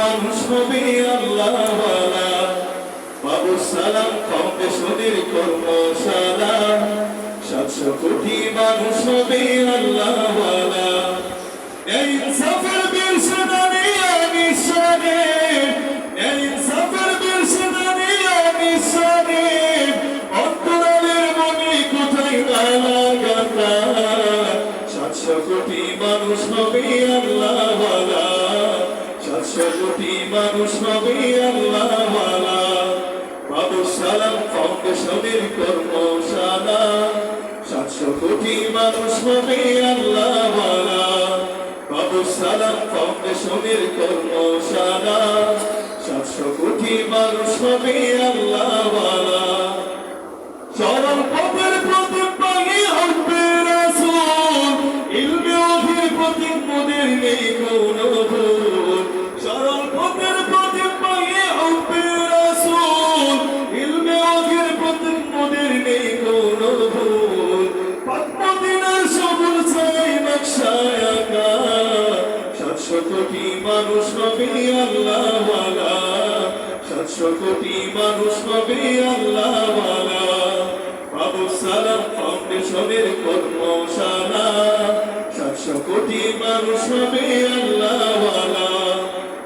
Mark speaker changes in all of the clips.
Speaker 1: মানুষ হবে আল্লাহ বাবু সালাম ফাউন্ডেশনের কর্মশালা। সাতশো কোটি মানুষ হবে আল্লাহ এই ইনসাফের বীর সেনানি আমি সানে। এই ইনসাফের বীর সেনানি আমি সানে। অন্তরালের মনে কোথায় গালা গাতা। সাতশো কোটি মানুষ হবে আল্লাহওয়ালা কোটি মানুষ হবে আল্লাহওয়ালা বাবু সালাম ফাউন্ডেশনের কর্মশালা। সাতশো কোটি মানুষ হবে আল্লাহওয়ালা বাবু সালাম ফাউন্ডেশনের কর্মশালা। সাতশো কোটি মানুষ হবে আল্লাহওয়ালা চরম পথের প্রতি রাসূল। ইলমে অভির নেই কোনো হবে আল্লাহওয়ালা সাতশো কোটি মানুষ হবে আল্লাহওয়ালা বাবু সালাম ফাউন্ডেশনের কর্মশালা, সাতশো কোটি মানুষ হবে আল্লাহওয়ালা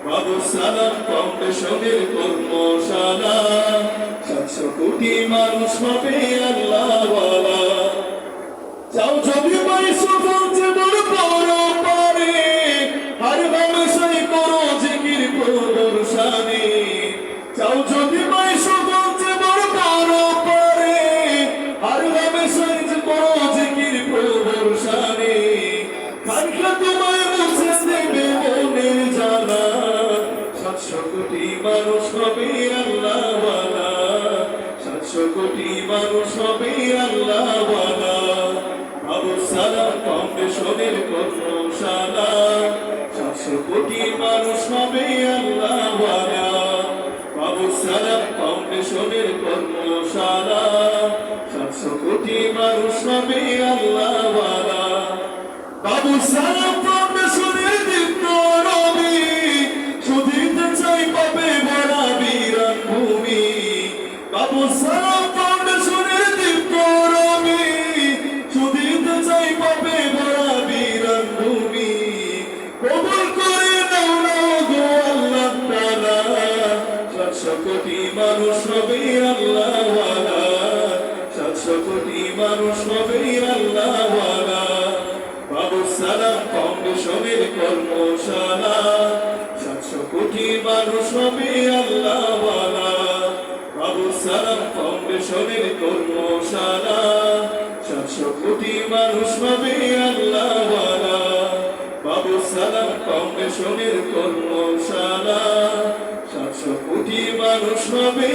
Speaker 1: বাবু সালাম ফাউন্ডেশনের কর্মশালা, সাতশো কোটি মানুষ হবে আল্লাহওয়ালা চাও যদি পাই যদি সফল জীবন বড় পারে আর মানুষই করো জিকির করবর শানে কানকা তোমায় মুছে দেবে মনের জ্বালা। সাতশো কোটি মানুষ হবে আল্লাহওয়ালা। সাতশো কোটি মানুষ হবে আল্লাহওয়ালা। আবু সালাম ফাউন্ডেশনের কর্মশালা সালাম ফাউন্ডেশনের কর্মশালা সাতশো কোটি মানুষ হবে আল্লাহ বাবু সালাম সাতশো কোটি মানুষ হবে আল্লাহওয়ালা সাতশো কোটি মানুষ হবে আল্লাহওয়ালা বাবু সালাম ফাউন্ডেশনের কর্মশালা। সাতশো কোটি মানুষ হবে আল্লাহওয়ালা বাবু সালাম ফাউন্ডেশনের কর্মশালা। সাতশো কোটি মানুষ হবে আল্লাহওয়ালা বাবু সালাম সাতশো কোটি মানুষ হবে